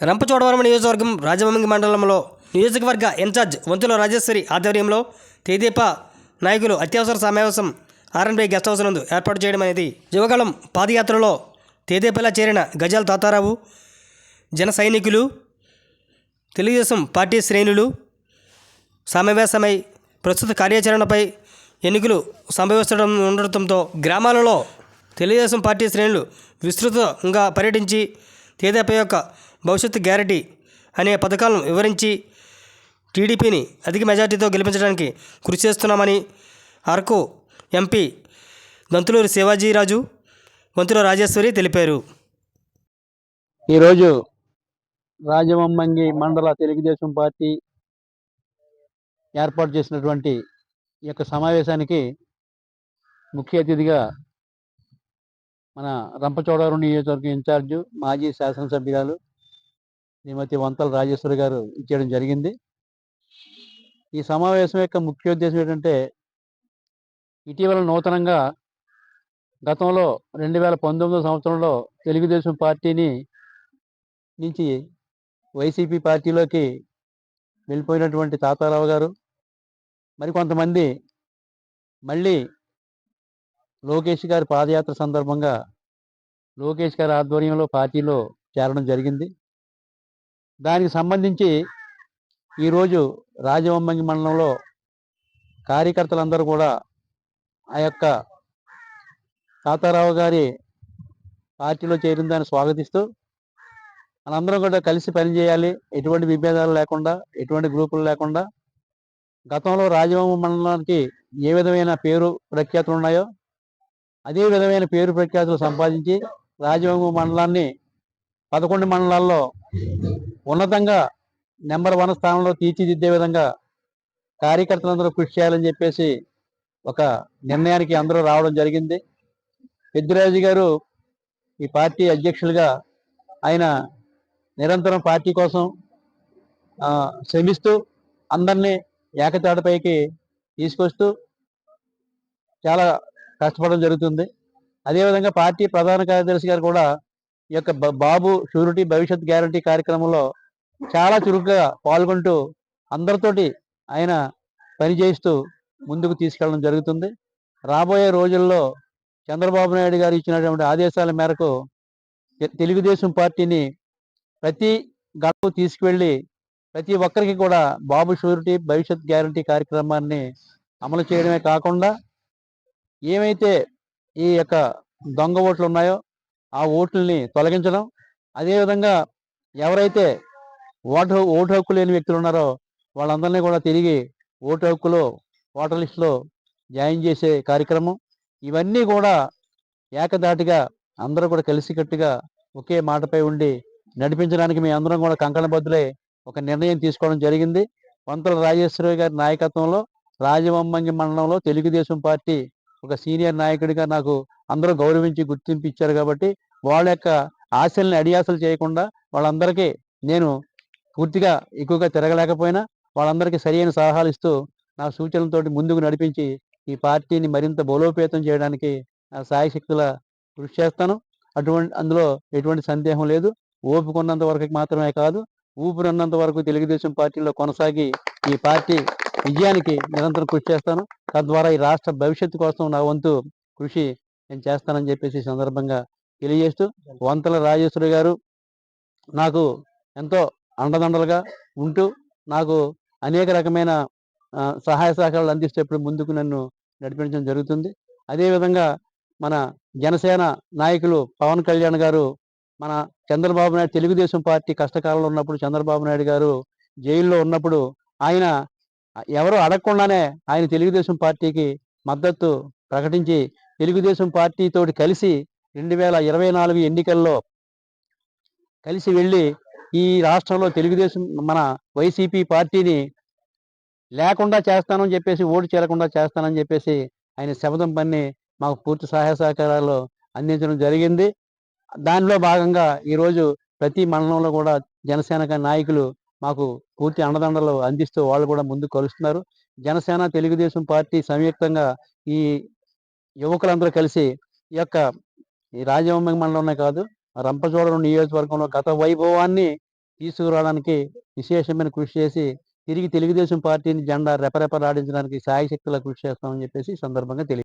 రంపచోడవరం నియోజకవర్గం రాజమంగి మండలంలో నియోజకవర్గ ఇన్ఛార్జ్ వంతుల రాజేశ్వరి ఆధ్వర్యంలో తేదీప నాయకులు అత్యవసర సమావేశం ఆర్ఎన్బి గెస్ట్ హౌస్ నందు ఏర్పాటు చేయడం అనేది యువగళం పాదయాత్రలో తేదీపలా చేరిన గజాల తాతారావు జన సైనికులు తెలుగుదేశం పార్టీ శ్రేణులు సమావేశమై ప్రస్తుత కార్యాచరణపై ఎన్నికలు సంభవిస్తడం ఉండటంతో గ్రామాలలో తెలుగుదేశం పార్టీ శ్రేణులు విస్తృతంగా పర్యటించి తేదేపా యొక్క భవిష్యత్తు గ్యారంటీ అనే పథకాలను వివరించి టీడీపీని అధిక మెజార్టీతో గెలిపించడానికి కృషి చేస్తున్నామని అరకు ఎంపీ దంతులూరి శివాజీరాజు వంతుల రాజేశ్వరి తెలిపారు. ఈరోజు రాజమమ్మంగి మండల తెలుగుదేశం పార్టీ ఏర్పాటు చేసినటువంటి ఈ యొక్క సమావేశానికి ముఖ్య అతిథిగా మన రంపచోడవరం నియోజకవర్గం ఇన్ఛార్జు మాజీ శాసనసభ్యురాలు శ్రీమతి వంతల రాజేశ్వరి గారు ఇచ్చేయడం జరిగింది. ఈ సమావేశం యొక్క ముఖ్య ఉద్దేశం ఏంటంటే ఇటీవల నూతనంగా గతంలో రెండు వేల పంతొమ్మిదో సంవత్సరంలో తెలుగుదేశం పార్టీని నుంచి వైసీపీ పార్టీలోకి వెళ్ళిపోయినటువంటి తాతారావు గారు మరికొంతమంది మళ్ళీ లోకేష్ గారి పాదయాత్ర సందర్భంగా లోకేష్ గారి ఆధ్వర్యంలో పార్టీలో చేరడం జరిగింది. దానికి సంబంధించి ఈరోజు రాజవమ్మంగి మండలంలో కార్యకర్తలందరూ కూడా ఆ యొక్క తాతారావు గారి పార్టీలో చేరిన దాన్ని స్వాగతిస్తూ మనందరం కూడా కలిసి పనిచేయాలి ఎటువంటి విభేదాలు లేకుండా ఎటువంటి గ్రూపులు లేకుండా గతంలో రాజవమ్మ మండలానికి ఏ విధమైన పేరు ప్రఖ్యాతులు ఉన్నాయో అదే విధమైన పేరు ప్రఖ్యాతులు సంపాదించి రాజవమ్మ మండలాన్ని పదకొండు మండలాల్లో ఉన్నతంగా నెంబర్ వన్ స్థానంలో తీర్చిదిద్దే విధంగా కార్యకర్తలందరూ కృషి చేయాలని చెప్పేసి ఒక నిర్ణయానికి అందరూ రావడం జరిగింది. పెద్దిరాజు గారు ఈ పార్టీ అధ్యక్షులుగా ఆయన నిరంతరం పార్టీ కోసం శ్రమిస్తూ అందరినీ ఏకతాటపైకి తీసుకొస్తూ చాలా కష్టపడడం జరుగుతుంది. అదేవిధంగా పార్టీ ప్రధాన కార్యదర్శి గారు కూడా ఈ యొక్క బాబు షూరిటీ భవిష్యత్ గ్యారంటీ కార్యక్రమంలో చాలా చురుగ్గా పాల్గొంటూ అందరితోటి ఆయన పనిచేస్తూ ముందుకు తీసుకెళ్ళడం జరుగుతుంది. రాబోయే రోజుల్లో చంద్రబాబు నాయుడు గారు ఇచ్చినటువంటి ఆదేశాల మేరకు తెలుగుదేశం పార్టీని ప్రతి గడప తీసుకువెళ్ళి ప్రతి ఒక్కరికి కూడా బాబు షూరిటీ భవిష్యత్ గ్యారంటీ కార్యక్రమాన్ని అమలు చేయడమే కాకుండా ఏమైతే ఈ యొక్క దొంగ ఓట్లు ఉన్నాయో ఆ ఓట్లని తొలగించడం. అదేవిధంగా ఎవరైతే ఓటు ఓటు హక్కు లేని వ్యక్తులు ఉన్నారో వాళ్ళందరినీ కూడా తిరిగి ఓటు హక్కులో ఓటర్ లిస్టులో జాయిన్ చేసే కార్యక్రమం. ఇవన్నీ కూడా ఏకదాటిగా అందరూ కూడా కలిసికట్టుగా ఒకే మాటపై ఉండి నడిపించడానికి మీ అందరం కూడా కంకణబద్దులై ఒక నిర్ణయం తీసుకోవడం జరిగింది. పంతుల రాజేశ్వరరావు గారి నాయకత్వంలో రాజవమ్మంగి మండలంలో తెలుగుదేశం పార్టీ ఒక సీనియర్ నాయకుడిగా నాకు అందరూ గౌరవించి గుర్తింపు ఇచ్చారు కాబట్టి వాళ్ళ యొక్క ఆశల్ని అడియాసలు చేయకుండా వాళ్ళందరికీ నేను పూర్తిగా ఎక్కువగా తిరగలేకపోయినా వాళ్ళందరికీ సరైన సలహాలు ఇస్తూ నా సూచనలతోటి ముందుకు నడిపించి ఈ పార్టీని మరింత బలోపేతం చేయడానికి నా సాయశక్తుల కృషి చేస్తాను. అటువంటి అందులో ఎటువంటి సందేహం లేదు. ఓపుకున్నంత వరకు మాత్రమే కాదు ఊపిరిన్నంత వరకు తెలుగుదేశం పార్టీలో కొనసాగి ఈ పార్టీ విజయానికి నిరంతరం కృషి చేస్తాను. తద్వారా ఈ రాష్ట్ర భవిష్యత్తు కోసం నా వంతు కృషి నేను చేస్తానని చెప్పేసి సందర్భంగా తెలియజేస్తూ వంతల రాజేశ్వరి గారు నాకు ఎంతో అండదండలుగా ఉంటూ నాకు అనేక రకమైన సహాయ సహకారాలు అందిస్తూ ఎప్పుడు ముందుకు నన్ను నడిపించడం జరుగుతుంది. అదేవిధంగా మన జనసేన నాయకులు పవన్ కళ్యాణ్ గారు మన చంద్రబాబు నాయుడు తెలుగుదేశం పార్టీ కష్టకాలంలో ఉన్నప్పుడు చంద్రబాబు నాయుడు గారు జైల్లో ఉన్నప్పుడు ఆయన ఎవరు అడగకుండానే ఆయన తెలుగుదేశం పార్టీకి మద్దతు ప్రకటించి తెలుగుదేశం పార్టీతోటి కలిసి రెండు వేల ఇరవై నాలుగు ఎన్నికల్లో కలిసి వెళ్ళి ఈ రాష్ట్రంలో తెలుగుదేశం మన వైసీపీ పార్టీని లేకుండా చేస్తానని చెప్పేసి ఓటు చేరకుండా చేస్తానని చెప్పేసి ఆయన శపథం పన్ని మాకు పూర్తి సహాయ సహకారాలు అందించడం జరిగింది. దానిలో భాగంగా ఈరోజు ప్రతి మండలంలో కూడా జనసేన నాయకులు మాకు పూర్తి అండదండలు అందిస్తూ వాళ్ళు కూడా ముందుకు కలుస్తున్నారు. జనసేన తెలుగుదేశం పార్టీ సంయుక్తంగా ఈ యువకులందరూ కలిసి ఈ యొక్క ఈ రాజవమ్మ మండలంలోనే కాదు రంపచోడవరం నియోజకవర్గంలో గత వైభవాన్ని తీసుకురావడానికి విశేషమైన కృషి చేసి తిరిగి తెలుగుదేశం పార్టీని జెండా రెపరెపలాడించడానికి సాయశక్తుల కృషి చేస్తామని చెప్పేసి సందర్భంగా తెలియ